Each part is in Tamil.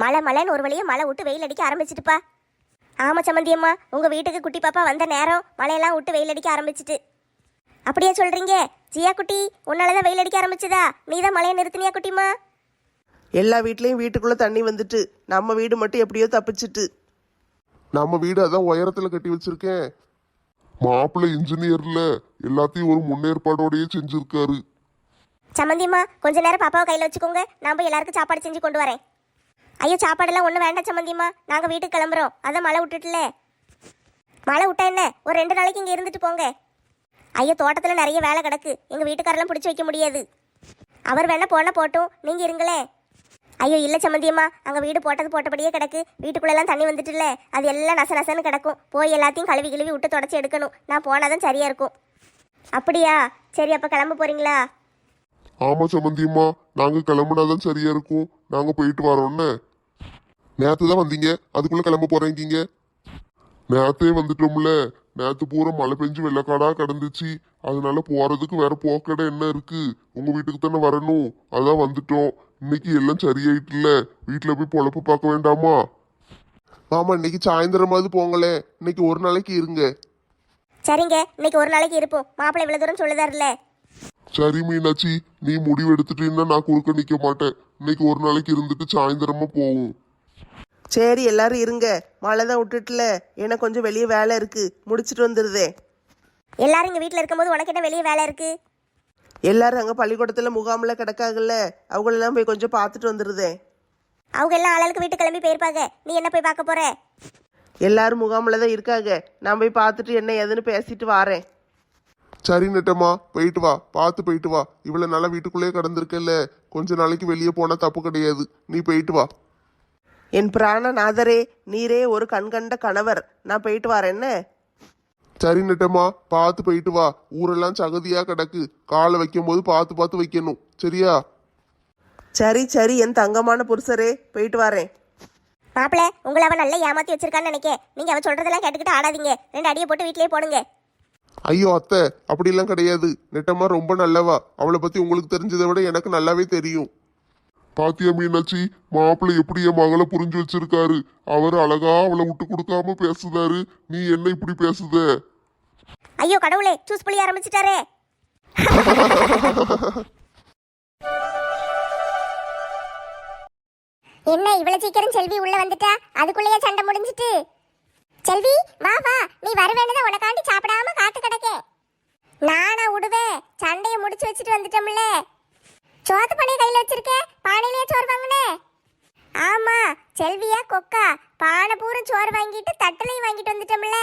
மழை மழைன்னு ஒரு வழியா மழை விட்டு வெயில் அடிக்க ஆரம்பிச்சிட்டுப்பா. ஆமா சம்மந்தி அம்மா உங்க வீட்டுக்கு குட்டி பாப்பா வந்த நேரம் மழையெல்லாம் விட்டு வெயில் அடிக்க ஆரம்பிச்சிட்டு. அப்படியே சொல்றீங்க ஜியா குட்டி உன்னாலதான் வெயில் அடிக்க ஆரம்பிச்சதா? நீ தான் மழையை நிறுத்தினியா குட்டிமா எல்லா வீட்லேயும் வீட்டுக்குள்ளே தண்ணி வந்துட்டு நம்ம வீடு மட்டும் எப்படியோ தப்பிச்சிட்டு. நம்ம வீடு அதான் உயரத்துல கட்டி வச்சிருக்கேன். மாப்பிள்ளை இன்ஜினியர்ல எல்லாத்தையும் ஒரு முன்னேற்பாடோடயே செஞ்சிருக்காரு. சம்மந்தி அம்மா கொஞ்ச நேரம் பாப்பாவை கையில் வச்சுக்கோங்க. நான் போய் எல்லாருக்கும் சாப்பாடு செஞ்சு கொண்டு வரேன். ஐயோ சாப்பாடெல்லாம் ஒன்றும் வேண்டாம் சம்மந்திம்மா. நாங்கள் வீட்டுக்கு கிளம்புறோம். அதான் மழை விட்டுட்டுல. மழை விட்டா என்ன? ஒரு ரெண்டு நாளைக்கு இங்கே இருந்துட்டு போங்க. ஐயோ தோட்டத்தில் நிறைய வேலை கிடக்கு. எங்கள் வீட்டுக்காரெல்லாம் பிடிச்சி வைக்க முடியாது. அவர் வேணா போனால் போட்டும். நீங்கள் இருங்களே. ஐயோ இல்லை சம்மந்தியம்மா. அங்கே வீடு போட்டது போட்டபடியே கிடக்கு. வீட்டுக்குள்ளெல்லாம் தண்ணி வந்துட்டுல. அது எல்லாம் நச நசன்னு கிடக்கும். போய் எல்லாத்தையும் கழுவி கழுவி விட்டு தொடச்சி எடுக்கணும். நான் போனால் தான் சரியாக இருக்கும். அப்படியா? சரி அப்போ கிளம்ப போகிறீங்களா ஆமா சம்பந்தியம்மா நாங்க கிளம்புனாதான் சரியாக இருக்கும். நாங்கள் போயிட்டு வரோன்னு நேத்து தான் வந்தீங்க. அதுக்குள்ள கிளம்ப போறீங்க நேத்தே வந்துட்டோம்ல. நேத்து பூரா மழை பெஞ்சு வெள்ளக்காடா கிடந்துச்சு. அதனால போறதுக்கு வேற போக்கடை என்ன இருக்கு? உங்க வீட்டுக்கு தானே வரணும். அதான் வந்துட்டோம். இன்னைக்கு எல்லாம் சரியாயிட்டுல வீட்டுல போய் பொழப்பு பார்க்க வேண்டாமா? மாமா இன்னைக்கு சாயந்தரமாவது போங்களேன். இன்னைக்கு ஒரு நாளைக்கு இருங்க. சரிங்க இன்னைக்கு ஒரு நாளைக்கு இருப்போம். மாப்பிள்ளை இவ்வளோ தூரம் சொல்லுதாருல்ல. சரி மீனாட்சி நீ முடிவு எடுத்துட்டீன்னா நான் குறுக்க நிக்க மாட்டேன். இன்னைக்கு ஒரு நாளைக்கு இருந்துட்டு சாயந்தரமா போவோம். சரி எல்லாரும் இருங்க. மழை தான் விட்டுட்டுல. எனக்கு கொஞ்சம் வெளியே வேலை இருக்கு. முடிச்சிட்டு வந்துடுதே எல்லாரும் இங்கே வீட்டில் இருக்கும்போது உனக்கு என்ன வெளியே வேலை இருக்கு? எல்லாரும் அங்கே பள்ளிக்கூடத்தில் முகாமில் கிடக்காங்கல்ல. அவங்களெல்லாம் போய் கொஞ்சம் பார்த்துட்டு வந்துடுதே அவங்க எல்லாம் ஆளுக்கு வீட்டு கிளம்பி போயிருப்பாங்க. நீ என்ன போய் பார்க்க போற? எல்லாரும் முகாமில் தான் இருக்காங்க. நான் போய் பார்த்துட்டு என்ன ஏதுன்னு பேசிட்டு வாரேன். சரி நெட்டம்மா போயிட்டு வா. பார்த்து போயிட்டு வா. இவ்வளவு நாளா வீட்டுக்குள்ளேயே கடந்திருக்கல கொஞ்ச நாளைக்கு வெளியே போனா தப்பு கிடையாது. நீ போயிட்டு வா. என் பிராணநாதரே நீரே ஒரு கண்கண்ட கணவர். நான் போயிட்டு வரேன் என்ன? சரி நெட்டம்மா பார்த்து போயிட்டு வா. ஊரெல்லாம் சகதியா கிடக்கு. காலை வைக்கும் போது பார்த்து பார்த்து வைக்கணும். சரியா? சரி சரி என் தங்கமான புருஷரே போயிட்டு வரேன். மாப்பிள்ளை உங்களை அவன் நல்லா ஏமாத்தி வச்சிருக்கான்னு நினைக்க. நீங்க அவன் சொல்றதெல்லாம் கேட்டுக்கிட்டு ஆடாதீங்க. ரெண்டு அடியை போட்டு வீட்லயே போடுங்க. ஐயோ அத்தை அப்படிலாம் கிடையாது. நெட்டம்மா ரொம்ப நல்லவா. அவளை பத்தி உங்களுக்கு தெரிஞ்சதை விட எனக்கு நல்லாவே தெரியும். பாத்தியா மீனாட்சி? மாப்பிள்ளை எப்படி என் மகளை புரிஞ்சு வச்சிருக்காரு? அவர் அழகா அவளை விட்டு கொடுக்காம பேசுதாரு. நீ என்ன இப்படி பேசுத? ஐயோ கடவுளே சூஸ் பண்ணி ஆரம்பிச்சிட்டாரே. என்ன இவ்வளவு சீக்கிரம் செல்வி உள்ள வந்துட்டா? அதுக்குள்ளேயே சண்டை முடிஞ்சிட்டு. செல்வி வா வா. நீ வருவேன்னு உனக்காண்டி சாப்பிடாம காத்து கிடக்கே. நானா விடுவேன் சண்டையை முடிச்சு வச்சுட்டு வந்துட்டோம்ல. சோத்து பானையை கையில் வச்சிருக்க? பானையிலே சோறு வாங்கினே. ஆமா செல்வியா கொக்கா பானை பூரா சோறு வாங்கிட்டு தட்டலையும் வாங்கிட்டு வந்துட்டோம்ல.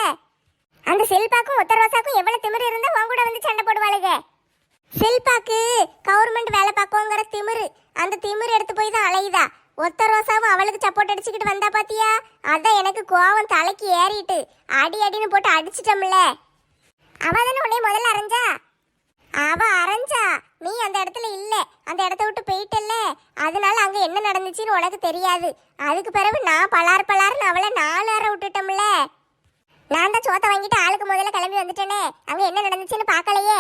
அந்த செல்பாக்கும் உத்தரவாசாக்கும் எவ்வளவு திமிரு இருந்தா உன் கூட வந்து சண்டை போடுவாளுங்க செல்பாக்கு கவர்மெண்ட் வேலை பார்க்கோங்கிற திமிரு. அந்த திமிரு எடுத்து போய் தான் அலையுதா. ஒத்த ரோசாவும் அவளுக்கு சப்போர்ட் அடிச்சுக்கிட்டு வந்தா பாத்தியா? அதான் எனக்கு கோவம் தலைக்கு ஏறிட்டு அடி அடின்னு போட்டு அடிச்சிட்டோம்ல. அவ தானே உன்னைய முதல்ல அரைஞ்சா? அவ அரைஞ்சா. நீ அந்த இடத்துல இல்ல. அந்த இடத்த விட்டு போயிட்டல்ல. அதனால அங்க என்ன நடந்துச்சுன்னு உனக்கு தெரியாது. அதுக்கு பிறகு நான் பலார் பலார்னு அவளை நாலு அரை விட்டுட்டோம்ல. நான் தான் சோத்தை வாங்கிட்டு ஆளுக்கு முதல்ல கிளம்பி வந்துட்டேனே. அங்க என்ன நடந்துச்சுன்னு பார்க்கலையே.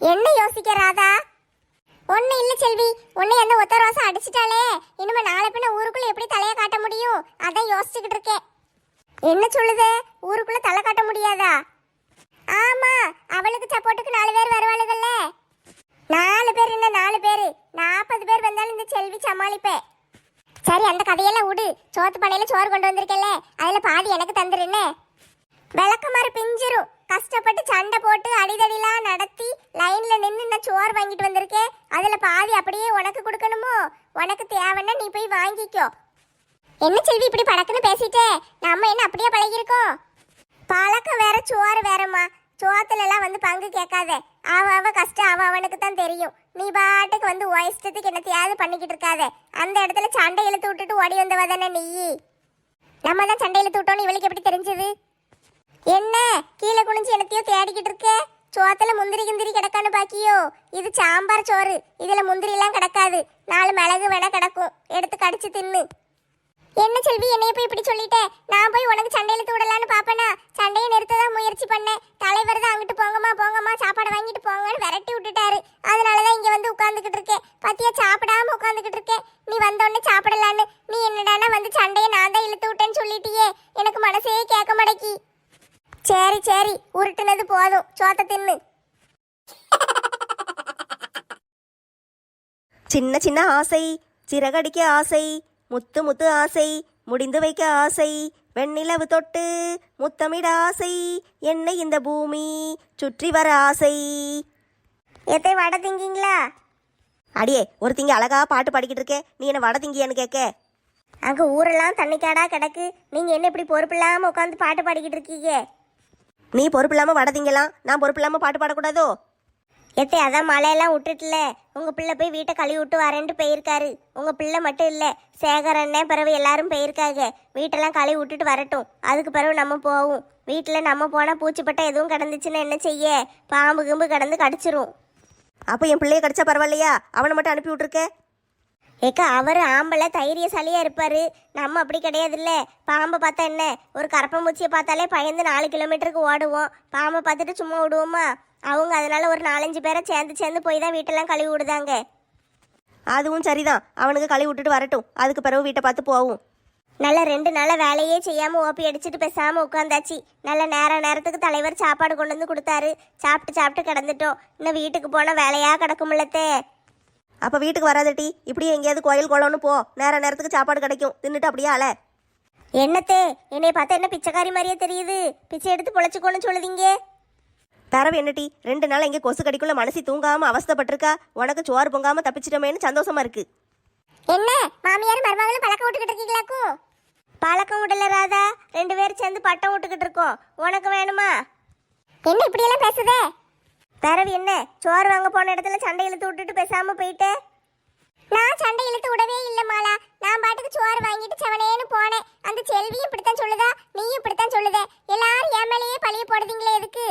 என்ன யோசிக்க ராதா? இல்லை செல்வி. உன்னை அந்த ஒத்த ரோசம் அடிச்சிட்டாலே இனிமே நாளை பின்ன ஊருக்குள்ள எப்படி தலையை காட்ட முடியும்? அதான் யோசிச்சுக்கிட்டு இருக்கேன். என்ன சொல்லுது? ஊருக்குள்ள தலை காட்ட முடியாதா? ஆமா. அவளுக்கு சப்போர்ட்டுக்கு நாலு பேர் வருவாளுகள்ல. நாலு பேர் என்ன நாலு பேர். நாற்பது பேர் வந்தாலும் இந்த செல்வி சமாளிப்பேன் சரி அந்த கதையெல்லாம் விடு. சோத்து பானையில சோறு கொண்டு வந்திருக்கல அதுல பாதி எனக்கு தந்துருன்னு. விளக்கமாறு பிஞ்சிரும் கஷ்டப்பட்டு சண்டை போட்டு அடிதடிலாம் நடத்தி லைன்ல நின்று நான் சோறு வாங்கிட்டு வந்திருக்கேன் அதுல பாதி அப்படியே உனக்கு கொடுக்கணுமோ? உனக்கு தேவைன்னா நீ போய் வாங்கிக்கோ. என்ன செல்வி இப்படி படக்குன்னு பேசிட்டே? நம்ம என்ன அப்படியே பழகிருக்கோம் பழக்கம் வேற சோறு வேறம்மா. சோத்துலலாம் வந்து பங்கு கேட்காத. அவ அவ கஷ்டம் அவ அவனுக்கு தான் தெரியும். நீ பாட்டுக்கு வந்து உன் இஷ்டத்துக்கு என்னத்தையாவது பண்ணிக்கிட்டு இருக்காத. அந்த இடத்துல சண்டை இழுத்து விட்டுட்டு ஓடி வந்தவ தானே நீ? நம்ம தான் சண்டை இழுத்து விட்டோம்னு இவளுக்கு எப்படி தெரிஞ்சது? என்ன? கீழே குனிஞ்சு என்னத்தையோ தேடிக்கிட்டு இருக்க? சோத்துல முந்திரி கிந்திரி கிடக்கான்னு பாக்கியோ? இது சாம்பார் சோறு. இதுல முந்திரி எல்லாம் கிடக்காது. நாலு மிளகு வேணா கிடக்கும். எடுத்து கடிச்சு தின்னு. என்ன செல்வி என்னைய போய் இப்படி சொல்லிட்ட? நான் போய் உனக்கு சண்டையில தூடலான்னு பாப்பேனா? சண்டையை நிறுத்த தான் முயற்சி பண்ணேன். தலைவர் தான் அங்கிட்டு போங்கம்மா போங்கம்மா சாப்பாடு வாங்கிட்டு போங்கன்னு விரட்டி விட்டுட்டாரு. அதனாலதான் இங்க வந்து உட்காந்துக்கிட்டு இருக்கேன். பத்தியா சாப்பிடாம உட்காந்துக்கிட்டு இருக்கேன். நீ வந்தோடனே சாப்பிடலான்னு. நீ என்னடானா வந்து சண்டையை நான் தான் இழுத்து விட்டேன்னு சொல்லிட்டியே. எனக்கு மனசே கேட்க மடக்கி சரி சரி உருட்டுனது போதும். சோத்த தின்னு. சின்ன சின்ன ஆசை சிறகடிக்க ஆசை. முத்து முத்து ஆசை முடிந்து வைக்க ஆசை. வெண்ணிலவு தொட்டு முத்தமிட ஆசை. என்னை இந்த பூமி சுற்றி வர ஆசை. எத்தை வடை திங்கிங்களா? அடியே ஒருத்திங்க அழகா பாட்டு பாடிக்கிட்டு இருக்கே. நீ என்ன வட திங்கியான்னு கேட்க. அங்க ஊரெல்லாம் தண்ணிக்காடா கிடக்கு. நீங்க என்ன இப்படி பொறுப்பு இல்லாம உட்காந்து பாட்டு பாடிக்கிட்டு இருக்கீங்க? நீ பொறுப்பு இல்லாம வட திங்கலாம். நான் பொறுப்பு இல்லாம பாட்டு பாடக்கூடாதோ? எத்தே அதான் மழையெல்லாம் விட்டுட்டுல? உங்கள் பிள்ளை போய் வீட்டை கழுவி விட்டு வரேன்ட்டு போயிருக்காரு. உங்கள் பிள்ளை மட்டும் இல்லை சேகர் அண்ணன் பிறகு எல்லாரும் போயிருக்காங்க. வீட்டெல்லாம் கழுவி விட்டுட்டு வரட்டும். அதுக்கு பிறகு நம்ம போவோம். வீட்டில் நம்ம போனால் பூச்சிப்பட்டை எதுவும் கிடந்துச்சுன்னா என்ன செய்ய? பாம்பு கிம்பு கிடந்து கடிச்சிரும். அப்போ என் பிள்ளைய கிடச்சா பரவாயில்லையா? அவனை மட்டும் அனுப்பி விட்ருக்கேன் ஏக்கா அவர் ஆம்பளை தைரியசாலியா இருப்பாரு. நம்ம அப்படி கிடையாதுல்ல. பாம்பை பார்த்தா என்ன? ஒரு கரப்பம்பூச்சியை பார்த்தாலே பயந்து நாலு கிலோமீட்டருக்கு ஓடுவோம். பாம்பை பார்த்துட்டு சும்மா விடுவோமா? அவங்க அதனால ஒரு நாலஞ்சு பேரை சேர்ந்து சேர்ந்து போய் தான் வீட்டெல்லாம் கழுவி விடுதாங்க. அதுவும் சரிதான். அவனுக்கு கழுவி விட்டுட்டு வரட்டும். அதுக்கு பிறகு வீட்டை பார்த்து போவும். நல்ல ரெண்டு நாள வேலையே செய்யாம ஓப்பி அடிச்சுட்டு பேசாம உட்காந்தாச்சு. நல்ல நேர நேரத்துக்கு தலைவர் சாப்பாடு கொண்டு வந்து கொடுத்தாரு. சாப்பிட்டு சாப்பிட்டு கிடந்துட்டோம். இன்னும் வீட்டுக்கு போனா வேலையா கிடக்குமில்லத்தே. அப்போ வீட்டுக்கு வராதட்டி இப்படியே எங்கேயாவது கோயில் குளம்னு போ. நேர நேரத்துக்கு சாப்பாடு கிடைக்கும். தின்னுட்டு அப்படியே அலை. என்னத்தே? என்னைய பார்த்தா என்ன பிச்சைக்காரி மாதிரியே தெரியுது. பிச்சை எடுத்து பொழைச்சுக்கோன்னு சொல்லுதீங்க. தரவு என்னட்டி ரெண்டு நாள் எங்கே கொசு கடிக்குள்ள மனசி தூங்காம அவஸ்தைப்பட்டிருக்கா? உனக்கு சோறு பொங்காம தப்பிச்சிட்டமேன்னு சந்தோஷமா இருக்கு. என்ன? மாமியார் மருமகளும் பழக்கம் விட்டுக்கிட்டு இருக்கீங்களாக்கும் பழக்கம் விடல ராதா. ரெண்டு பேரும் சேர்ந்து பட்டம் விட்டுக்கிட்டு இருக்கோம். உனக்கு வேணுமா? என்ன இப்படி எல்லாம் பேசுதே? பிறவு என்ன? சோறு வாங்க போன இடத்துல சண்டை இழுத்து விட்டுட்டு பேசாம போயிட்டே? நான் சண்டை இழுத்து விடவே இல்ல மாலா. நான் பாட்டுக்கு சோறு வாங்கிட்டு செவனேன்னு போனேன். அந்த செல்வியும் இப்படித்தான் சொல்லுதா? நீயும் இப்படித்தான் சொல்லுத? எல்லாரும் என் மேலேயே பழிய போடுதீங்களே எதுக்கு?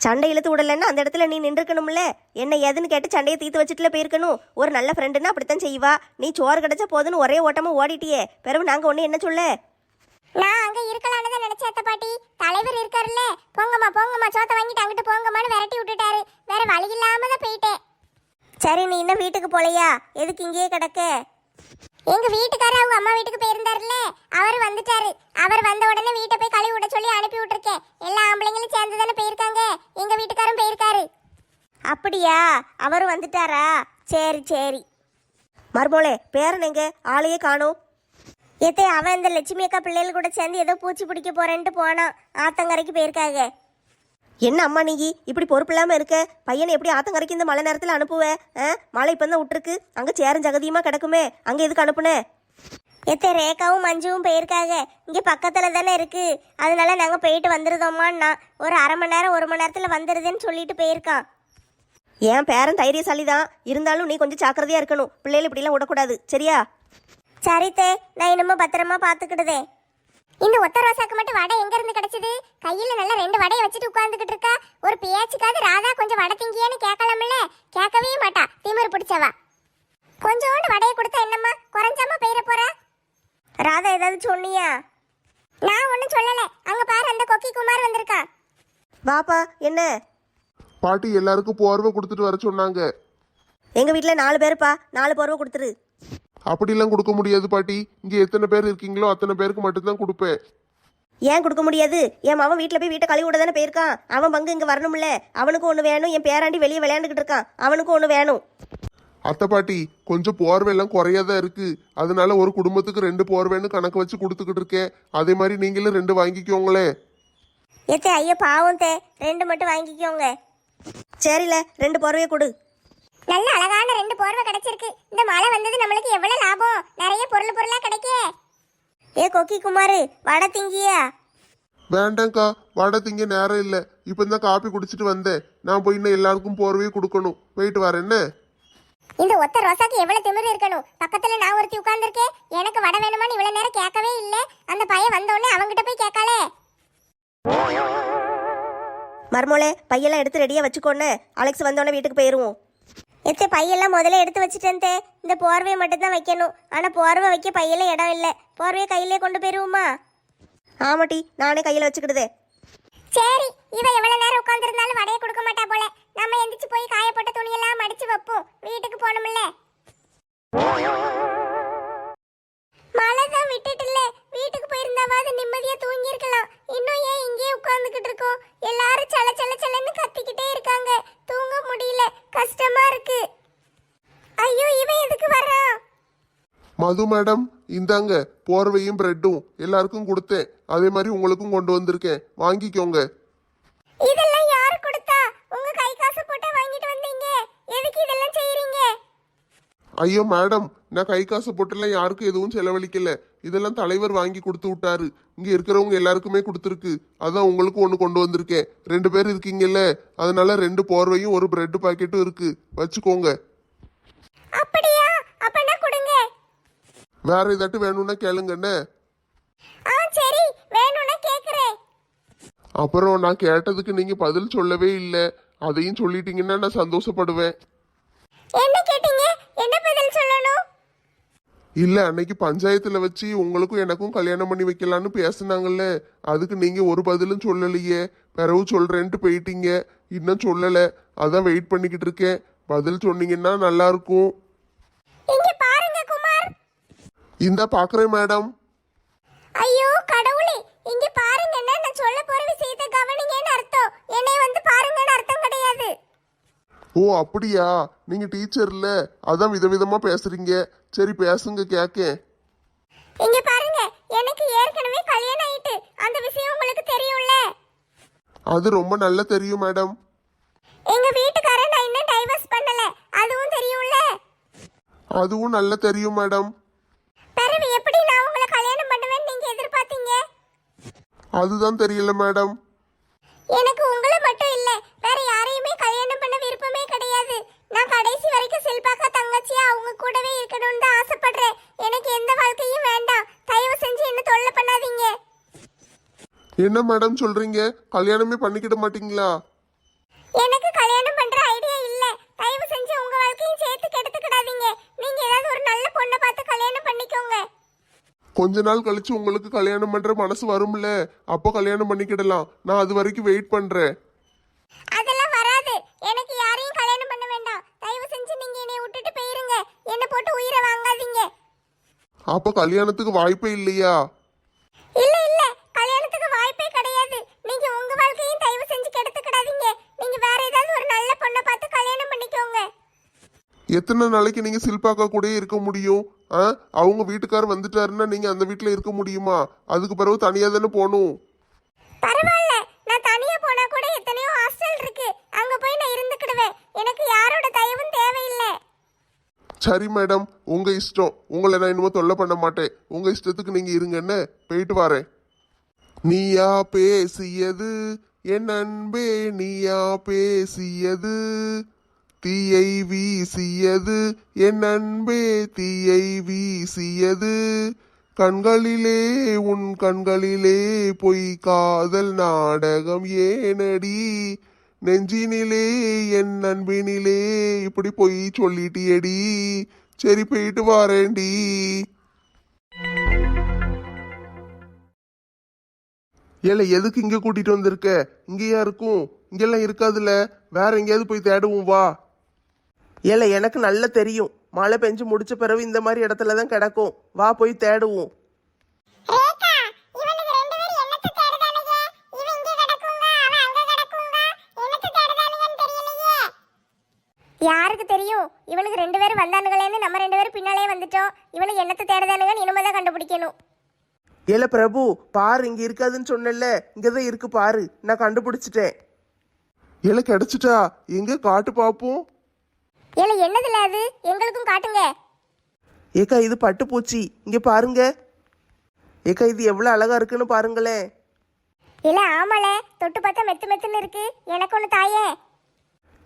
சண்டை இழுத்து விடலன்னா அந்த இடத்துல நீ நின்றுக்கணும்ல. என்ன ஏதுன்னு கேட்டு சண்டையை தீர்த்து வச்சுட்டுல போயிருக்கணும். ஒரு நல்ல ஃப்ரெண்டுன்னா அப்படித்தான் செய்வா. நீ சோறு கிடைச்சா போதுன்னு ஒரே ஓட்டமா ஓடிட்டியே. பிறகு நாங்க ஒண்ணு என்ன சொல்ல? நான் அங்க இருக்கலாம்னு தான் நினைச்சேன் அத்தை பாட்டி. தலைவர் இருக்காருல்ல. போங்கம்மா போங்கம்மா. சோத்த வாங்கிட்டு அங்கிட்டு போங்கம்மான்னு விரட்டி விட்டுட்டாரு. வேற வழி இல்லாம தான் போயிட்டேன். சரி நீ இன்னும் வீட்டுக்கு போலையா? எதுக்கு இங்கேயே கிடக்க? எங்க வீட்டுக்காரர் அவங்க அம்மா வீட்டுக்கு போயிருந்தாருல்ல. அவர் வந்துட்டாரு. அவர் வந்த உடனே வீட்டை போய் கழுவி விட சொல்லி அனுப்பி விட்டுருக்கேன். எல்லா ஆம்பளைங்களும் சேர்ந்து தானே போயிருக்காங்க. எங்க வீட்டுக்காரும் போயிருக்காரு. அப்படியா? அவர் வந்துட்டாரா? சரி சரி. மர்மோளே பேரன் எங்க? ஆளையே காணோம். ஏத்தே அவன் இந்த லட்சுமி அக்கா பிள்ளைகள் கூட சேர்ந்து ஏதோ பூச்சி பிடிக்க போறேன்ட்டு போனான். ஆத்தங்கரைக்கு போயிருக்காங்க. என்ன அம்மா நீ இப்படி பொறுப்பு இல்லாம இருக்க? பையனை எப்படி ஆத்தங்கரைக்கு இந்த மழை நேரத்துல அனுப்புவ? ஆ? மழை இப்போ தான் விட்டுருக்கு. அங்க சேரும் ஜகதியுமா கிடக்குமே? அங்க எதுக்கு அனுப்புன? எத்த ரேகாவும் மஞ்சுவும் போயிருக்காங்க. இங்க பக்கத்துல தானே இருக்கு. அதனால நாங்க போயிட்டு வந்துருதோமான்னா ஒரு அரை மணி நேரம் ஒரு மணி நேரத்துல வந்துருதுன்னு சொல்லிட்டு போயிருக்கான். என் பேரன் தைரியசாலி தான் இருந்தாலும் நீ கொஞ்சம் ஜாக்கிரதையா இருக்கணும். பிள்ளைகள் இப்படிலாம் விடக்கூடாது சரியா? சரித்தே நான் இன்னமும் பத்திரமா பாத்துக்கிடுதே இந்த ஒத்த ரோசாக்கு மட்டும் வடை எங்க இருந்து கிடைச்சது? கையில நல்ல ரெண்டு வடையை வச்சுட்டு உட்கார்ந்துகிட்டு இருக்கா? ஒரு பேச்சுக்காவது ராதா கொஞ்சம் வடை திங்கியான்னு கேட்கலாம்ல? கேட்கவே மாட்டா. திமிரு பிடிச்சவா. கொஞ்சோண்டு வடையை கொடுத்தா என்னம்மா? குறைஞ்சாம போயிட போறா? ராதா ஏதாவது சொன்னியா? நான் ஒன்றும் சொல்லல. அங்க பாரு அந்த கொக்கி குமார் வந்திருக்கான் வாப்பா என்ன? பாட்டி எல்லாருக்கும் போர்வை கொடுத்துட்டு வர சொன்னாங்க. எங்க வீட்டில் நாலு பேருப்பா. நாலு போர்வை கொடுத்துரு. அப்படிலாம் கொடுக்க முடியாது பாட்டி. இங்க எத்தனை பேர் இருக்கீங்களோ அத்தனை பேருக்கு மட்டும்தான் கொடுப்பேன். ஏன் கொடுக்க முடியாது? என் அவன் வீட்டில் போய் வீட்டை கழுவி விட தானே போயிருக்கான். அவன் பங்கு இங்கே வரணும்ல. அவனுக்கும் ஒன்று வேணும். என் பேராண்டி வெளியே விளையாண்டுக்கிட்டு இருக்கான். அவனுக்கும் ஒன்று வேணும். அத்தை பாட்டி கொஞ்சம் போர்வை எல்லாம் குறையாதான் இருக்கு. அதனால ஒரு குடும்பத்துக்கு ரெண்டு போர்வைன்னு கணக்கு வச்சு கொடுத்துக்கிட்டு இருக்கேன். அதே மாதிரி நீங்களும் ரெண்டு வாங்கிக்கோங்களேன். எத்தே ஐயோ பாவம் தே. ரெண்டு மட்டும் வாங்கிக்கோங்க. சரில ரெண்டு போர்வையை கொடு. நல்ல அழகான ரெண்டு போர்வை கிடைச்சிருக்கு. இந்த மழை வந்தது நம்மளுக்கு எவ்வளவு லாபம்? நிறைய பொருள் பொருளா கிடைக்கே. ஏ கொக்கி குமாரு வடை திங்கியா? வேண்டாம்க்கா வடை திங்க நேரம் இல்லை. இப்போ தான் காப்பி குடிச்சிட்டு வந்தேன். நான் போய் இன்னும் எல்லாருக்கும் போர்வையை கொடுக்கணும். போயிட்டு வரேன் என்ன? இந்த ஒத்த ரோசாக்கு எவ்வளவு திமிரு இருக்கணும்? பக்கத்துல நான் ஒருத்தி உட்கார்ந்திருக்கேன். எனக்கு வடை வேணுமான்னு இவ்வளவு நேரம் கேட்கவே இல்ல. அந்த பையன் வந்த உடனே அவங்கிட்ட போய் கேட்காளே. மர்மோளே பையெல்லாம் எடுத்து ரெடியாக வச்சுக்கோன்னு. அலெக்ஸ் வந்தோடனே வீட்டுக்கு போயிடுவோம் எத்த பையெல்லாம் முதல்ல எடுத்து வச்சுட்டேன் தே. இந்த போர்வையை மட்டும்தான் வைக்கணும். ஆனால் போர்வை வைக்க பையில இடம் இல்லை. போர்வையை கையிலே கொண்டு போயிருவோமா? ஆமாட்டி நானே கையில் வச்சுக்கிடுதே சரி இவ எவ்வளவு நேரம் உட்காந்துருந்தாலும் வடையை கொடுக்க மாட்டா போல. நம்ம எந்திரிச்சு போய் காயப்பட்ட துணியெல்லாம் மடிச்சு வைப்போம். வீட்டுக்கு போகணும்ல மழை தான் விட்டுட்டுல வீட்டுக்கு போயிருந்தாவது நிம்மதியா தூங்கி இருக்கலாம் இன்னும் ஏன் இங்கேயே உட்கார்ந்துகிட்டு இருக்கோம் எல்லாரும் சல சல சலன்னு கத்திக்கிட்டே இருக்காங்க தூங்க முடியல கஷ்டமா இருக்கு ஐயோ இவன் எதுக்கு வர்றான் மது மேடம் இந்தாங்க போர்வையும் பிரெட்டும் எல்லாருக்கும் கொடுத்தேன். அதே மாதிரி உங்களுக்கும் கொண்டு வந்திருக்கேன். வாங்கிக்கோங்க. இதெல்லாம் யாரு கொடுத்தா? உங்க கை காசு போட்டா வாங்கிட்டு வந்தீங்க. எதுக்கு இதெல்லாம் செய்யறீங்க? ஐயோ மேடம் நான் கை காசு போட்டுலாம் யாருக்கும் எதுவும் செலவழிக்கல. இதெல்லாம் தலைவர் வாங்கி கொடுத்து விட்டாரு. இங்க இருக்கிறவங்க எல்லாருக்குமே கொடுத்துருக்கு. அதான் உங்களுக்கு ஒன்று கொண்டு வந்திருக்கேன். ரெண்டு பேர் இருக்கீங்கல்ல அதனால ரெண்டு போர்வையும் ஒரு பிரெட் பாக்கெட்டும் இருக்கு. வச்சுக்கோங்க. அப்படியா? வேற ஏதாட்டும் வேணும்னா கேளுங்கண்ணே. ஆ சரி. வேணும்னா கேக்குறேன். அப்புறம் நான் கேட்டதுக்கு நீங்க பதில் சொல்லவே இல்லை. அதையும் சொல்லிட்டீங்கன்னா நான் சந்தோஷப்படுவேன். என்ன கேட்டீங்க? என்ன பதில் சொல்லணும்? இல்ல அன்னைக்கு பஞ்சாயத்துல வச்சு உங்களுக்கும் எனக்கும் கல்யாணம் பண்ணி வைக்கலான்னு பேசுனாங்கல்ல. அதுக்கு நீங்க ஒரு பதிலும் சொல்லலையே. பிறகு சொல்றேன்ட்டு போயிட்டீங்க. இன்னும் சொல்லல. அதான் வெயிட் பண்ணிக்கிட்டு இருக்கேன். பதில் சொன்னீங்கன்னா நல்லா இருக்கும் இங்க பாருங்க குமார் இந்த பாக்குறேன் மேடம். ஐயோ கடவுளே. இங்க பாருங்கன்னா நான் சொல்ல போற விஷயத்தை கவனிங்கன்னு அர்த்தம். என்னை வந்து பாருங்கன்னு அர்த்தம் கிடையாது. ஓ அப்படியா? நீங்க டீச்சர்ல அதான் விதவிதமா பேசுறீங்க. சரி பேசுங்க கேக்கேன். இங்க பாருங்க எனக்கு ஏற்கனவே கல்யாணம் ஆயிட்டு. அந்த விஷயம் உங்களுக்கு தெரியும்ல? அது ரொம்ப நல்லா தெரியும் மேடம். எங்க வீட்டுக்காரன் நான் இன்னும் டைவர்ஸ் பண்ணல. அதுவும் தெரியும்ல? அதுவும் நல்லா தெரியும் மேடம். பிறகு எப்படி நான் உங்களை கல்யாணம் பண்ணுவேன்னு நீங்க எதிர்பார்த்தீங்க? அதுதான் தெரியல மேடம். எனக்கு உங்களை மட்டும் இல்ல வேற யாரையுமே கல்யாணம் பண்ண விருப்பமே கிடையாது. நான் கடைசி வரைக்கும் செல்பாக்கா தங்கச்சியா அவங்க கூடவே இருக்கணும்னு தான் ஆசைப்படுறேன். எனக்கு எந்த வாழ்க்கையும் வேண்டாம். தயவு செஞ்சு என்ன தொல்லை பண்ணாதீங்க. என்ன மேடம் சொல்றீங்க? கல்யாணமே பண்ணிக்கிட மாட்டீங்களா? எனக்கு கல்யாணம் பண்ற ஐடியா இல்ல. தயவு செஞ்சு உங்க வாழ்க்கையும் சேர்த்து கெடுத்துக்கிடாதீங்க. நீங்க ஏதாவது ஒரு நல்ல பொண்ணை பார்த்து கல்யாணம் பண்ணிக்கோங்க. கொஞ்ச நாள் கழிச்சு உங்களுக்கு கல்யாணம் பண்ற மனசு வரும்ல. அப்போ கல்யாணம் பண்ணிக்கிடலாம். நான் அது வரைக்கும் வெயிட் பண்றேன். அதெல்லாம் வராது. எனக்கு யாரையும் கல்யாணம் பண்ண வேண்டாம். தயவு செஞ்சு நீங்க என்னை விட்டுட்டு போயிருங்க. என்ன போட்டு உயிரை வாங்காதீங்க. அப்போ கல்யாணத்துக்கு வாய்ப்பே இல்லையா இல்ல இல்ல கல்யாணத்துக்கு வாய்ப்பே கிடையாது நீங்க உங்க வாழ்க்கையும் தயவு செஞ்சு கெடுத்துக்கிடாதீங்க நீங்க வேற ஏதாவது ஒரு நல்ல பொண்ணை பார்த்து கல்யாணம் பண்ணிக்கோங்க எத்தனை நாளைக்கு நீங்க சில்பாக்கா கூடயே இருக்க முடியும்? ஆ? அவங்க வீட்டுக்காரர் வந்துட்டாருன்னா நீங்க அந்த வீட்ல இருக்க முடியுமா? அதுக்கு பிறகு தனியா தானே போகணும். பரவாயில்ல. நான் தனியா போனா கூட எத்தனையோ ஹாஸ்டல் இருக்கு. அங்க போய் நான் இருந்துக்கிடுவேன். எனக்கு யாரோட தயவும் தேவையில்லை. சரி மேடம் உங்க இஷ்டம். உங்களை நான் இன்னும் தொல்லை பண்ண மாட்டேன். உங்க இஷ்டத்துக்கு நீங்க இருங்கன்னு போயிட்டு வரேன். நீயா பேசியது? என் அன்பே நீயா பேசியது? தீயை வீசியது. என் அன்பே தீயை வீசியது. கண்களிலே உன் கண்களிலே பொய் காதல் நாடகம் ஏனடி? நெஞ்சினிலே என் அன்பினிலே இப்படி பொய் சொல்லிட்டியடி. சரி போயிட்டு வரேண்டி ஏல எதுக்கு இங்க கூட்டிட்டு வந்திருக்க? இங்கேயா இருக்கும். இங்கெல்லாம் இருக்காதுல்ல வேற எங்கேயாவது போய் தேடுவோம் வா. ஏல எனக்கு நல்லா தெரியும். மழை பெஞ்சு முடிச்ச பிறகு இந்த மாதிரி இடத்துல தான் கிடக்கும். வா போய் தேடுவோம். ரேகா இவனுக்கு ரெண்டு பேரும் என்னத்த தேடுதானுங்க இவன் இங்க கிடக்குங்க அவன் அங்க கிடக்குங்க என்னத்த தேடுதானுங்கன்னு தெரியலையே. யாருக்கு தெரியும்? இவனுக்கு ரெண்டு பேரும் வந்தானுங்களேன்னு நம்ம ரெண்டு பேரும் பின்னாலே வந்துட்டோம். இவனுக்கு என்னத்த தேடுதானுங்கன்னு இனிமே தான் கண்டுபிடிக்கணும். ஏல பிரபு பாரு இங்க இருக்காதுன்னு சொன்னேன்ல. இங்கதான் இருக்கு பாரு. நான் கண்டுபிடிச்சிட்டேன். ஏல கிடைச்சிட்டா? எங்க காட்டு பாப்போம்? ஏல என்னதுல அது? எங்களுக்கும் காட்டுங்க. ஏக்கா இது பட்டுப்பூச்சி. இங்க பாருங்க. ஏக்கா இது எவ்வளவு அழகா இருக்குன்னு பாருங்களேன் இல்ல ஆமால. தொட்டு பார்த்தா மெத்து மெத்துன்னு இருக்கு. எனக்கு ஒண்ணு தாயே.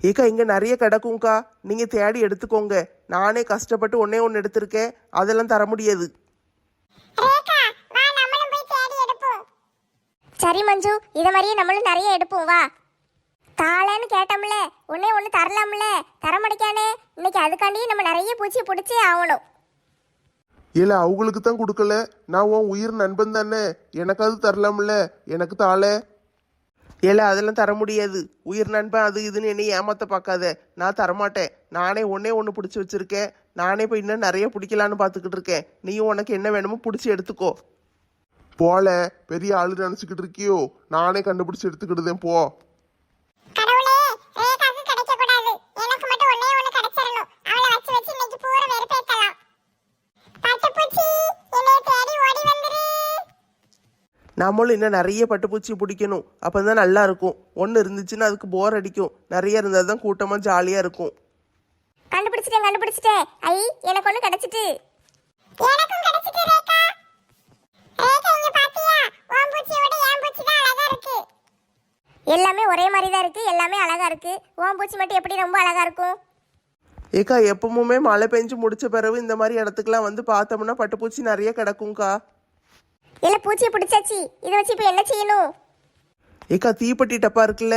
ஏக்கா இங்க நிறைய கிடக்கும்க்கா. நீங்க தேடி எடுத்துக்கோங்க. நானே கஷ்டப்பட்டு ஒன்னே ஒன்று எடுத்திருக்கேன். அதெல்லாம் தர முடியாது. சரி மஞ்சு. இத மாதிரியே நம்மளும் நிறைய எடுப்போம் வா. தாளன்னு கேட்டோம்ல ஒன்னே ஒன்று தரலாம்ல. தர முடிக்கானே இன்னைக்கு அதுக்காண்டியே நம்ம நிறைய பூச்சி பிடிச்சே ஆகணும். இல்ல அவங்களுக்கு தான் கொடுக்கல. நான் உன் உயிர் நண்பன் தானே. எனக்காவது தரலாம்ல. எனக்கு தாளே. ஏல அதெல்லாம் தர முடியாது. உயிர் நண்பன் அது இதுன்னு என்னை ஏமாத்த பார்க்காத. நான் தரமாட்டேன். நானே ஒன்னே ஒன்று பிடிச்சி வச்சிருக்கேன். நானே இப்போ இன்னும் நிறைய பிடிக்கலான்னு பார்த்துக்கிட்டு இருக்கேன். நீயும் உனக்கு என்ன வேணுமோ பிடிச்சி எடுத்துக்கோ. போல பெரிய ஆளு நினைச்சுக்கிட்டு இருக்கியோ? நானே கண்டுபிடிச்சு எடுத்துக்கிட்டுதேன் போ கடவுளே ரேகாக்கு கிடைக்க கூடாது எனக்கு மட்டும் ஒண்ணே ஒண்ணு கிடைச்சிரணும் அவளை வச்சு வச்சு இன்னைக்கு பூரா வெறுப்பேத்தலாம் பட்டுப்பூச்சி என்னை தேடி ஓடி வந்துரு நம்மளும் இன்னும் நிறைய பட்டுப்பூச்சி பிடிக்கணும். அப்போ தான் நல்லா இருக்கும். ஒன்று இருந்துச்சுன்னா அதுக்கு போர் அடிக்கும். நிறைய இருந்தால் தான் கூட்டமாக ஜாலியாக இருக்கும். கண்டுபிடிச்சிட்டேன் கண்டுபிடிச்சிட்டேன். ஐ எனக்கு ஒண்ணு கிடைச்சிட்டு. எனக்கும் கிடைச்சிட்டு ரேகா. ரேகா இங்க பாத்தியா? உன் பூச்சியோட என் பூச்சி தான் அழகா இருக்கு. எல்லாமே ஒரே மாதிரி தான் இருக்கு. எல்லாமே அழகா இருக்கு. உன் பூச்சி மட்டும் எப்படி ரொம்ப அழகா இருக்கும்? ஏக்கா எப்பவுமே மழை பெஞ்சு முடிச்ச பிறகு இந்த மாதிரி இடத்துக்குலாம் வந்து பார்த்தோம்னா பட்டுப்பூச்சி நிறைய கிடக்கும்க்கா. இல்ல பூச்சியை பிடிச்சாச்சு. இதை வச்சு இப்ப என்ன செய்யணும்? ஏக்கா தீப்பெட்டி டப்பா இருக்குல்ல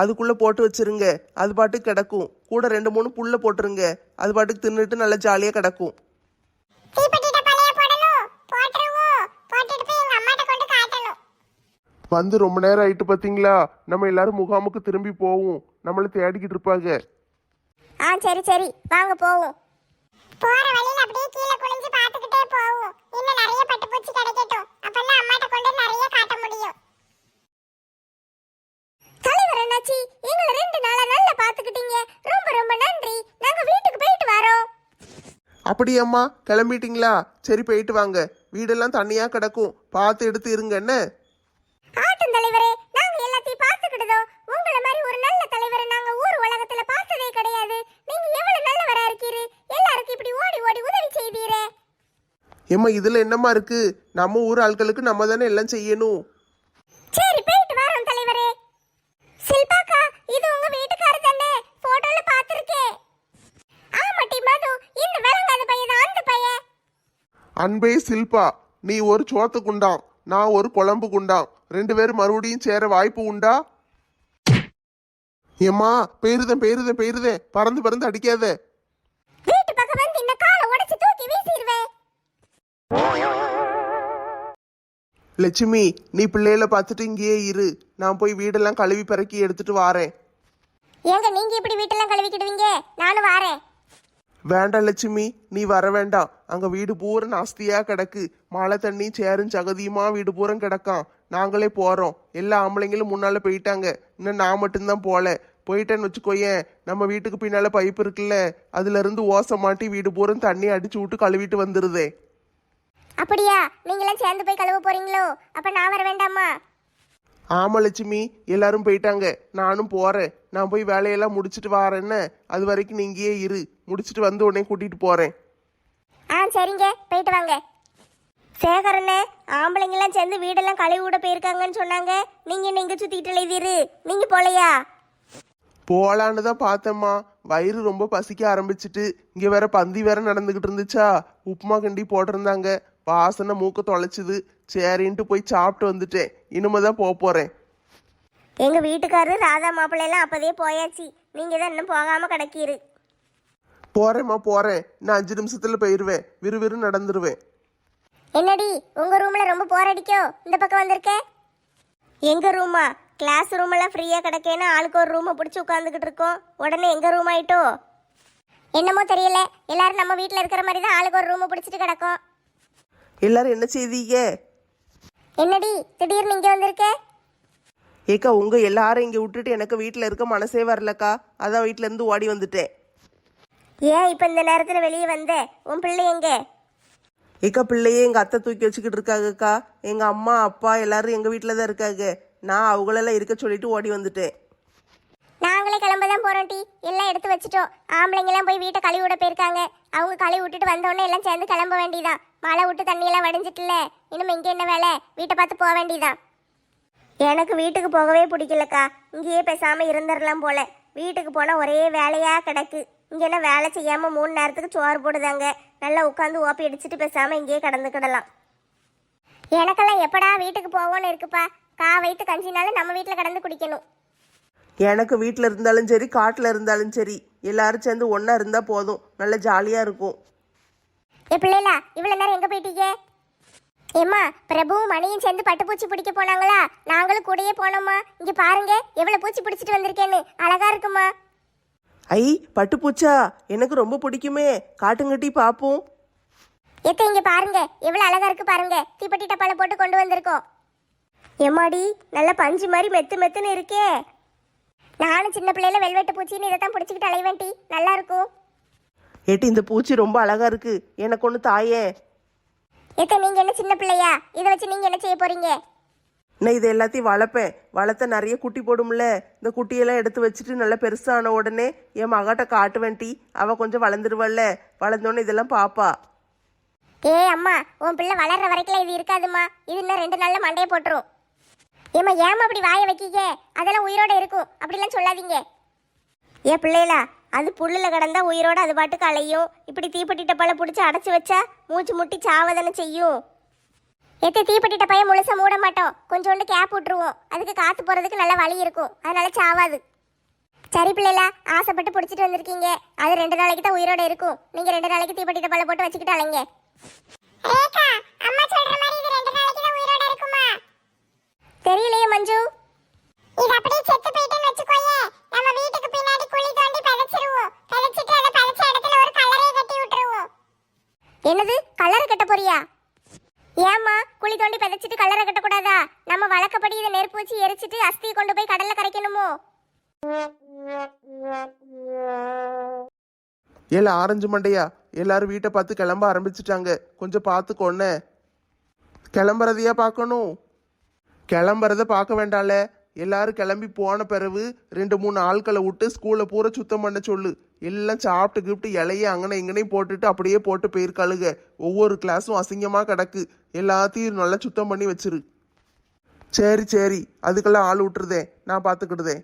அதுக்குள்ளே போட்டு வச்சிருங்க. அது பாட்டுக்கு கிடக்கும். கூட ரெண்டு மூணு புல்லை போட்டுருங்க. அது பாட்டுக்கு தின்னுட்டு நல்லா ஜாலியாக கிடக்கும். தீப்பெட்டி டப்பாலையா போடணும். போட்டுருவோம். போட்டுட்டு போய் எங்க அம்மாட்ட கொண்டு காட்டணும். வந்து ரொம்ப நேரம் ஆயிட்டு பாத்தீங்களா? நம்ம எல்லாரும் முகாமுக்கு திரும்பி போவோம். நம்மள தேடிக்கிட்டு இருப்பாங்க. ஆ சரி சரி. வாங்க போவோம். போற வழியில அப்படியே கீழே குனிஞ்சு பார்த்துக்கிட்டே போவோம் இன்னும் நிறைய பட்டுப்பூச்சி கிடைக்கட்டும் அப்பதான் அம்மாட்ட கொண்டு நிறைய காட்ட முடியும் தலைவர் என்னாச்சி எங்களை ரெண்டு நாளா நல்லா பாத்துக்கிட்டீங்க ரொம்ப ரொம்ப நன்றி நாங்க வீட்டுக்கு போயிட்டு வரோம் அப்படியாம்மா கிளம்பிட்டீங்களா? சரி போயிட்டு வாங்க. வீடெல்லாம் தண்ணியாக கிடக்கும். பார்த்து எடுத்து இருங்க என்ன? ஆட்டும் தலைவரே நாங்க எல்லாத்தையும் பார்த்துக்கிட்டதோம் உங்கள மாதிரி ஒரு நல்ல தலைவரை நாங்க ஊர் உலகத்துல பார்த்ததே கிடையாது. நீங்க எவ்வளவு நல்லவரா இருக்கீரு? எல்லாருக்கும் இப்படி ஓடி ஓடி உதவி செய்தீரே. ஏம்மா இதில் என்னம்மா இருக்கு? நம்ம ஊர் ஆட்களுக்கு நம்ம தானே எல்லாம் செய்யணும் சரி போயிட்டு வரோம் தலைவரே சில்பாக்கா இது உங்க வீட்டுக்காரர் தானே போட்டோல பாத்திருக்கேன் ஆமாட்டி மது இந்த விளங்காத பையன் தான் அந்த பையன் அன்பே சில்பா நீ ஒரு சோத்து குண்டாம் நான் ஒரு குழம்பு குண்டாம் ரெண்டு பேரும் மறுபடியும் சேர வாய்ப்பு உண்டா? ஏம்மா பெயருதேன் பெயருதேன் பெயருதேன் பறந்து பறந்து அடிக்காத. லட்சுமி நீ பிள்ளைகளை பார்த்துட்டு இங்கேயே இரு. நான் போய் வீடெல்லாம் கழுவி பிறக்கி எடுத்துட்டு வாரேன். ஏங்க நீங்க இப்படி வீட்டெல்லாம் கழுவிக்கிடுவீங்க? நானும் வாரேன். வேண்டாம் லட்சுமி நீ வர வேண்டாம் அங்க வீடு பூரா நாஸ்தியா கிடக்கு. மழை தண்ணி சேரும் சகதியுமா வீடு பூரம் கிடக்கான் நாங்களே போறோம். எல்லா ஆம்பளைங்களும் முன்னால போயிட்டாங்க. இன்னும் நான் மட்டும்தான் போல. போயிட்டேன்னு வச்சுக்கோயேன். நம்ம வீட்டுக்கு பின்னால பைப் இருக்குல்ல அதுல இருந்து ஓசை மாட்டி வீடு பூரம் தண்ணி அடிச்சு விட்டு கழுவிட்டு வந்துருதே. அப்படியா? நீங்களாம் சேர்ந்து போய் கழுவ போறீங்களோ? அப்ப நான் வர வேண்டாமா? ஆமா லட்சுமி எல்லாரும் போயிட்டாங்க. நானும் போறேன். நான் போய் வேலையெல்லாம் முடிச்சிட்டு வாரேன்னு. அது வரைக்கும் நீ இங்கேயே இரு. முடிச்சிட்டு வந்து உடனே கூட்டிட்டு போறேன். ஆ சரிங்க. போயிட்டு வாங்க. சேகரண்ணே ஆம்பளைங்கெல்லாம் சேர்ந்து வீடெல்லாம் கழுவி விட போயிருக்காங்கன்னு சொன்னாங்க. நீங்க என்ன சுத்திட்டு எழுதிரு. நீங்க போலையா? போலான்னு தான் பார்த்தேம்மா. வயிறு ரொம்ப பசிக்க ஆரம்பிச்சிட்டு. இங்கே வேற பந்தி வேற நடந்துக்கிட்டு இருந்துச்சா. உப்புமா கண்டி போட்டிருந்தாங்க. வாசனை மூக்க தொலைச்சுது. சரின்ட்டு போய் சாப்பிட்டு வந்துட்டேன். இனிமே தான் போக போகிறேன் எங்க வீட்டுக்காரரு ராதா மாப்பிள்ளை எல்லாம் அப்பதே போயாச்சு. நீங்க தான் இன்னும் போகாம கிடக்கீரு. போகிறேம்மா போகிறேன் நான் அஞ்சு நிமிஷத்தில் போயிடுவேன் விறுவிறு நடந்துருவேன். என்னடி உங்க ரூம்ல ரொம்ப போர் அடிக்கோ? இந்த பக்கம் வந்திருக்க? எங்க ரூமா? கிளாஸ் ரூம் எல்லாம் ஃப்ரீயா கிடக்கேன்னு ஆளுக்கு ஒரு ரூமை பிடிச்சி உட்காந்துக்கிட்டு இருக்கோம். உடனே எங்க ரூம் ஆயிட்டோ? என்னமோ தெரியல. எல்லாரும் நம்ம வீட்ல இருக்கிற மாதிரி தான் ஆளுக்கு ஒரு ரூமை பிடிச்சிட்டு கிடக்கும். எல்லாரும் என்ன செய்தீங்க? என்னடி திடீர்னு இங்க வந்திருக்க? ஏக்கா உங்கள் எல்லாரும் இங்கே விட்டுட்டு எனக்கு வீட்டில் இருக்க மனசே வரலக்கா. அதான் வீட்டில் இருந்து ஓடி வந்துட்டேன். ஏன் இப்ப இந்த நேரத்துல வெளியே வந்த? உன் பிள்ளை எங்க? ஏக்கா பிள்ளையே எங்கள் அத்தை தூக்கி வச்சுக்கிட்டு இருக்காங்கக்கா. எங்கள் அம்மா அப்பா எல்லாரும் எங்கள் வீட்டில் தான் இருக்காங்க. நான் அவங்களெல்லாம் இருக்க சொல்லிட்டு ஓடி வந்துட்டேன். நாங்களே கிளம்ப தான் போறோம் டி. எல்லாம் எடுத்து வச்சுட்டோம். ஆம்பளைங்க எல்லாம் போய் வீட்டை கழுவி விட போயிருக்காங்க. அவங்க கழுவி விட்டுட்டு வந்த உடனே எல்லாம் சேர்ந்து கிளம்ப வேண்டியதான் மழை விட்டு தண்ணியெல்லாம் வடிஞ்சிட்டுல. இன்னும் இங்கே என்ன வேலை? வீட்டை பார்த்து போக வேண்டியதான் எனக்கு வீட்டுக்கு போகவே பிடிக்கலக்கா. இங்கேயே பேசாமல் இருந்துடலாம் போல. வீட்டுக்கு போனால் ஒரே வேலையாக கிடக்கு. இங்கே என்ன வேலை செய்யாமல் மூணு நேரத்துக்கு சோறு போடுதாங்க. நல்லா உட்காந்து ஓப்பி அடிச்சுட்டு பேசாமல் இங்கேயே கடந்துக்கிடலாம். எனக்கெல்லாம் எப்படா வீட்டுக்கு போவோன்னு இருக்குப்பா. கா வைத்து கஞ்சினாலும் நம்ம வீட்டில் கடந்து குடிக்கணும். எனக்கு வீட்டில் இருந்தாலும் சரி காட்டில் இருந்தாலும் சரி எல்லாரும் சேர்ந்து ஒன்றா இருந்தால் போதும். நல்ல ஜாலியாக இருக்கும். ஏ பிள்ளைகளா இவ்வளவு நேரம் எங்க போயிட்டீங்க? ஏம்மா பிரபுவும் மணியும் சேர்ந்து பட்டுப்பூச்சி பிடிக்க போனாங்களா? நாங்களும் கூடயே போனோம்மா. இங்க பாருங்க எவ்வளவு பூச்சி பிடிச்சிட்டு வந்திருக்கேன்னு. அழகா இருக்குமா? ஐ பட்டுப்பூச்சா? எனக்கு ரொம்ப பிடிக்குமே. காட்டுங்கட்டி பார்ப்போம் எத்த இங்க பாருங்க எவ்வளவு அழகா இருக்கு பாருங்க. தீப்பெட்டி டப்பால போட்டு கொண்டு வந்திருக்கோம். எம்மாடி நல்ல பஞ்சு மாதிரி மெத்து மெத்துன்னு இருக்கே. நானும் சின்ன பிள்ளையில வெல்வெட்டு பூச்சின்னு இதை தான் பிடிச்சிக்கிட்டு அலைவேன்டி. நல்லா இருக்கும். ஏட்டி இந்த பூச்சி ரொம்ப அழகா இருக்கு. எனக்கு ஒன்று தாயே. எத்த நீங்க என்ன சின்ன பிள்ளையா? இதை வச்சு நீங்க என்ன செய்ய போறீங்க? நான் இது எல்லாத்தையும் வளர்ப்பேன். வளர்த்த நிறைய குட்டி போடும்ல. இந்த குட்டியெல்லாம் எடுத்து வச்சுட்டு நல்லா பெருசான உடனே என் மகாட்ட காட்டுவேன் டி. அவ கொஞ்சம் வளர்ந்துருவல்ல. வளர்ந்தோடனே இதெல்லாம் பாப்பா. ஏ அம்மா உன் பிள்ளை வளர்ற வரைக்கும் இது இருக்காதும்மா. இது இன்னும் ரெண்டு நாள்ல மண்டையை போட்டுரும். ஏம்மா ஏம்மா அப்படி வாயை வைக்கீங்க? அதெல்லாம் உயிரோட இருக்கும். அப்படிலாம் சொல்லாதீங்க. ஏ பிள்ளைகளா அது புல்லுல கிடந்தா உயிரோட அது பாட்டுக்கு அலையும். இப்படி தீப்பெட்டி டப்பால பிடிச்சி அடைச்சி வச்சா மூச்சு முட்டி சாவதானே செய்யும். எத்த தீப்பெட்டி டப்பையை முழுசா மூட மாட்டோம். கொஞ்சோண்டு கேப் விட்டுருவோம். அதுக்கு காத்து போறதுக்கு நல்ல வழி இருக்கும். அதனால சாவாது. சரி பிள்ளைல ஆசைப்பட்டு பிடிச்சிட்டு வந்திருக்கீங்க. அது ரெண்டு நாளைக்கு தான் உயிரோட இருக்கும். நீங்க ரெண்டு நாளைக்கு தீப்பெட்டி டப்பால போட்டு வச்சுக்கிட்டு அலைங்க. தெரியலையே மஞ்சு. இது அப்படியே செத்து போயிட்டேன்னு வச்சுக்கோயே. நம்ம வீட்டுக்கு பின்னாடி குழி தோண்டி பதச்சிருவோம். பதச்சிட்டு அதை பதச்ச இடத்துல ஒரு கலரை கட்டி விட்டுருவோம். என்னது? கலரை கட்ட போறியா? ஏம்மா குழி தோண்டி பதச்சிட்டு கலரை கட்டக்கூடாதா? நம்ம வழக்கப்படி இதை நெருப்பு வச்சு எரிச்சிட்டு அஸ்தியை கொண்டு போய் கடல்ல கரைக்கணுமோ? ஏல ஆரஞ்சு மண்டையா? எல்லாரும் வீட்டை பார்த்து கிளம்ப ஆரம்பிச்சிட்டாங்க. கொஞ்சம் பார்த்துக்கோண்ணே கிளம்புறதையா பார்க்கணும்? கிளம்புறத பார்க்க வேண்டாம்ல. எல்லாரும் கிளம்பி போன பிறகு ரெண்டு மூணு ஆட்களை விட்டு ஸ்கூலை பூரா சுத்தம் பண்ண சொல்லு. எல்லாம் சாப்பிட்டு கிப்ட்டு இலையை அங்கனை இங்கனையும் போட்டுட்டு அப்படியே போட்டு போயிருக்காளுங்க ஒவ்வொரு கிளாஸும் அசிங்கமாக கிடக்கு. எல்லாத்தையும் நல்லா சுத்தம் பண்ணி வச்சிரு. சரி சரி. அதுக்கெல்லாம் ஆள் விட்டுருதேன். நான் பார்த்துக்கிடுதேன்.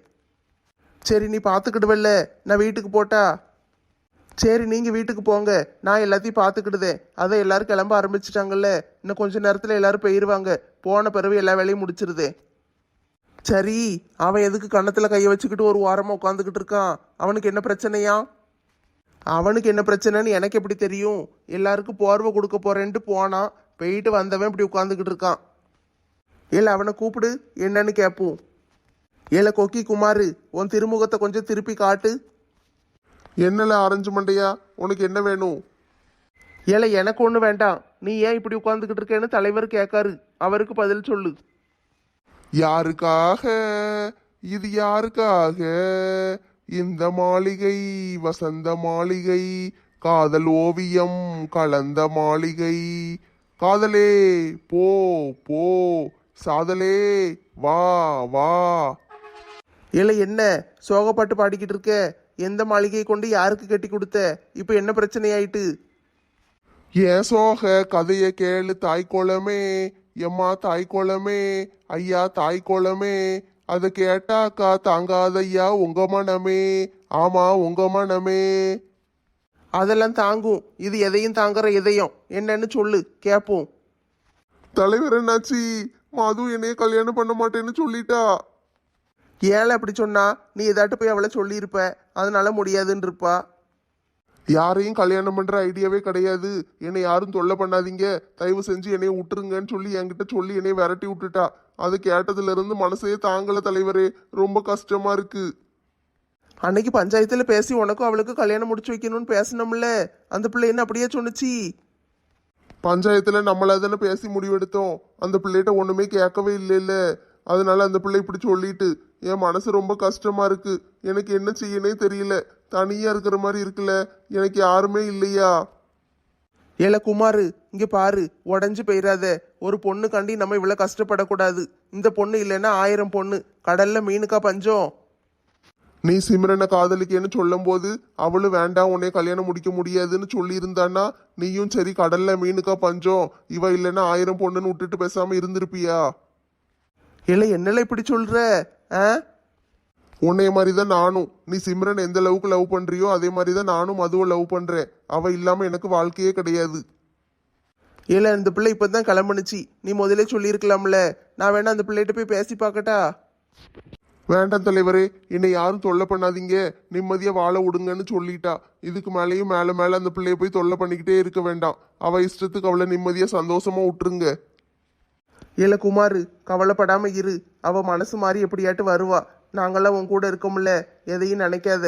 சரி நீ பார்த்துக்கிடுவல்ல. நான் வீட்டுக்கு போட்டா? சரி நீங்கள் வீட்டுக்கு போங்க. நான் எல்லாத்தையும் பார்த்துக்கிடுதேன். அதை எல்லாரும் கிளம்ப ஆரம்பிச்சிட்டாங்கல்ல. இன்னும் கொஞ்ச நேரத்தில் எல்லாரும் போயிடுவாங்க போன பிறகு எல்லா வேலையும் முடிச்சிருதே சரி அவன் எதுக்கு கன்னத்தில் கையை வச்சுக்கிட்டு ஒரு வாரமாக உட்காந்துக்கிட்டு இருக்கான்? அவனுக்கு என்ன பிரச்சனையா? அவனுக்கு என்ன பிரச்சனைன்னு எனக்கு எப்படி தெரியும்? எல்லாருக்கும் போர்வை கொடுக்க போறேன்ட்டு போனான் போயிட்டு வந்தவன் இப்படி உட்காந்துக்கிட்டு இருக்கான். ஏல அவனை கூப்பிடு என்னன்னு கேட்போம். ஏல கொக்கி குமாரு உன் திருமுகத்தை கொஞ்சம் திருப்பி காட்டு. என்னல ஆரஞ்சு மண்டையா? உனக்கு என்ன வேணும்? ஏல எனக்கு ஒன்று வேண்டாம். நீ ஏன் இப்படி உட்காந்துக்கிட்டு இருக்கேன்னு தலைவர் கேட்காரு. அவருக்கு பதில் சொல்லு. யாருக்காக? இது யாருக்காக? இந்த மாளிகை வசந்த மாளிகை காதல் ஓவியம் கலந்த மாளிகை. காதலே போ போ சாதலே வா வா. இல்லை என்ன? சோகப்பாட்டு பாடிக்கிட்டு இருக்க? எந்த மாளிகையை கொண்டு யாருக்கு கட்டி கொடுத்த? இப்போ என்ன பிரச்சனை ஆயிட்டு ஏன் சோக கதையை கேளு தாய்க்கோளமே எம்மா தாய்க்கோளமே ஐயா தாய்க்கோளமே அதை கேட்டாக்கா தாங்காதையா உங்க மனமே. ஆமா உங்க மனமே. அதெல்லாம் தாங்கும். இது எதையும் தாங்குற இதயம். என்னன்னு சொல்லு கேட்போம் தலைவர் என்னாச்சு? மது என்னைய கல்யாணம் பண்ண மாட்டேன்னு சொல்லிட்டா. ஏழை அப்படி சொன்னா நீ ஏதாட்டு போய் அவளை சொல்லியிருப்ப. அதனால முடியாதுன்னு இருப்பா. யாரையும் கல்யாணம் பண்ற ஐடியாவே கிடையாது. என்னை யாரும் தொல்லை பண்ணாதீங்க. தயவு செஞ்சு என்னைய விட்டுருங்கன்னு சொல்லி என்கிட்ட சொல்லி என்னைய விரட்டி விட்டுட்டா. அது கேட்டதுல இருந்து மனசே தாங்கல தலைவரே. ரொம்ப கஷ்டமா இருக்கு. அன்னைக்கு பஞ்சாயத்துல பேசி உனக்கும் அவளுக்கு கல்யாணம் முடிச்சு வைக்கணும்னு பேசினோம்ல. அந்த பிள்ளை என்ன அப்படியே சொன்னுச்சு? பஞ்சாயத்துல நம்மள தானே பேசி முடிவெடுத்தோம். அந்த பிள்ளைகிட்ட ஒண்ணுமே கேட்கவே இல்லைல்ல. அதனால அந்த பிள்ளை இப்படி சொல்லிட்டு என் மனசு ரொம்ப கஷ்டமா இருக்கு. எனக்கு என்ன செய்யனே தெரியல. தனியா இருக்கிற மாதிரி இருக்குல்ல? எனக்கு யாருமே இல்லையா? ஏல குமாரு இங்க பாரு உடஞ்சு போயிடாத ஒரு பொண்ணு கண்டி நம்ம இவ்வளவு கஷ்டப்படக்கூடாது. இந்த பொண்ணு இல்லைன்னா ஆயிரம் பொண்ணு. கடல்ல மீனுக்கா பஞ்சம்? நீ சிம்ரனை காதலிக்கேன்னு சொல்லும்போது அவளும் வேண்டாம் உன்னை கல்யாணம் முடிக்க முடியாதுன்னு சொல்லியிருந்தான்னா நீயும் சரி கடல்ல மீனுக்கா பஞ்சம்? இவ இல்லைன்னா ஆயிரம் பொண்ணுன்னு விட்டுட்டு பேசாம இருந்திருப்பியா? இல்ல என்னல இப்படி சொல்ற? ஆ? உன்னைய மாதிரி தான் நானும். நீ சிம்ரன் எந்த அளவுக்கு லவ் பண்றியோ அதே மாதிரி தான் நானும் மதுவை லவ் பண்றேன். அவ இல்லாம எனக்கு வாழ்க்கையே கிடையாது. இல்ல இந்த பிள்ளை இப்பதான் கிளம்புனுச்சு. நீ முதல்ல சொல்லியிருக்கலாம்ல. நான் வேணா அந்த பிள்ளைகிட்ட போய் பேசி பார்க்கட்டா? வேண்டாம் தலைவரே என்னை யாரும் தொல்லை பண்ணாதீங்க. நிம்மதியா வாழ விடுங்கன்னு சொல்லிட்டா. இதுக்கு மேலேயும் மேல மேல அந்த பிள்ளைய போய் தொல்லை பண்ணிக்கிட்டே இருக்க வேண்டாம். அவ இஷ்டத்துக்கு அவளை நிம்மதியா சந்தோஷமா விட்டுருங்க. இல்ல குமாரு கவலைப்படாம இரு. அவ மனசு மாறி எப்படியாட்டு வருவா. நாங்கெல்லாம் உன் கூட இருக்கோம்ல எதையும் நினைக்காத.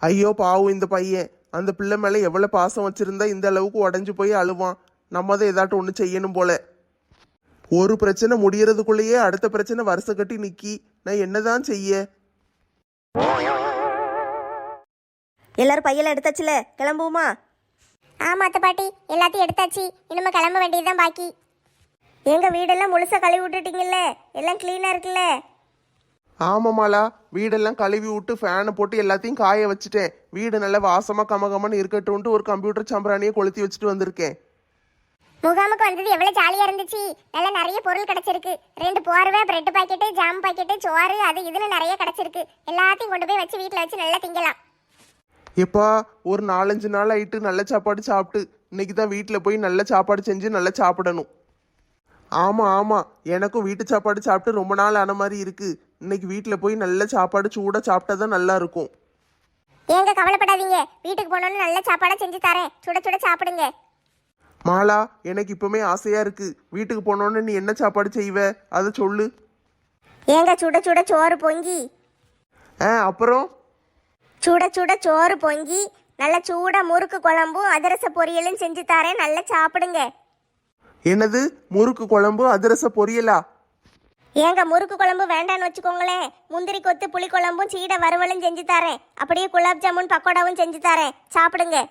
ஐயோ பாவம் இந்த பையன். அந்த பிள்ளை மேல எவ்வளவு பாசம் வச்சிருந்தா இந்த அளவுக்கு உடஞ்சு போய் அழுவான். நம்ம தான் ஏதாட்டும் ஒன்று செய்யணும் போல. ஒரு பிரச்சனை முடியறதுக்குள்ளேயே அடுத்த பிரச்சனை வருஷ கட்டி நிக்கி. நான் என்னதான் செய்ய? எல்லாரும் பையெல்லாம் எடுத்தாச்சுல கிளம்புவோமா? ஆமா அத்தை பாட்டி. எல்லாத்தையும் எடுத்தாச்சு. இனிமே கிளம்ப வேண்டியதுதான் பாக்கி. எங்க வீடெல்லாம் முழுசா கழுவி விட்டுட்டீங்கல்ல? எல்லாம் கிளீனா இருக்குல்ல? ஆமாமாலா வீடெல்லாம் கழுவி விட்டு ஃபேனை போட்டு எல்லாத்தையும் காய வச்சுட்டேன். வீடு நல்லா வாசமா கமகமன்னு இருக்கட்டும்ட்டு ஒரு கம்ப்யூட்டர் சம்பராணியை கொளுத்தி வச்சுட்டு வந்திருக்கேன். முகாமுக்கு வந்தது எவ்வளவு ஜாலியா இருந்துச்சு. நல்லா நிறைய பொருள் கிடைச்சிருக்கு. ரெண்டு போர்வை பிரெட் பாக்கெட்டு ஜாம் பாக்கெட்டு சோறு அது இதுன்னு நிறைய கிடைச்சிருக்கு. எல்லாத்தையும் கொண்டு போய் வச்சு வீட்ல வச்சு நல்லா திங்கலாம். எப்பா ஒரு நாலஞ்சு நாள் ஆயிட்டு நல்ல சாப்பாடு சாப்பிட்டு இன்னைக்கு தான் வீட்டில் போய் நல்ல சாப்பாடு செஞ்சு நல்லா சாப்பிடணும். ஆமாம் ஆமாம் எனக்கும் வீட்டு சாப்பாடு சாப்பிட்டு ரொம்ப நாள் ஆன மாதிரி இருக்கு. இன்னைக்கு வீட்டில் போய் நல்ல சாப்பாடு சூடாக சாப்பிட்டா தான் நல்லா இருக்கும். ஏங்க கவலைப்படாதீங்க. வீட்டுக்கு போனோன்னு நல்ல சாப்பாடா செஞ்சு தரேன். சுட சுட சாப்பிடுங்க. மாலா எனக்கு இப்பவுமே ஆசையா இருக்கு. வீட்டுக்கு போனோன்னு நீ என்ன சாப்பாடு செய்வ? அதை சொல்லு. ஏங்க சுட சுட சோறு பொங்கி. ஆ அப்புறம்? சுட சுட சோறு பொங்கி நல்ல சூட முறுக்கு குழம்பும் அதிரச பொரியலும் செஞ்சு தரேன். நல்லா சாப்பிடுங்க. என்னது முறுக்கு குழம்பு அதிரச பொரியலா? ஏங்க முறுக்கு குழம்பு வேண்டான்னு வச்சுக்கோங்களேன். முந்திரி கொத்து புளி குழம்பும் சீடை வறுவலும் செஞ்சு தரேன். அப்படியே குலாப் ஜாமுன் பக்கோடாவும் செஞ்சு தரேன். சாப்பிடுங்க.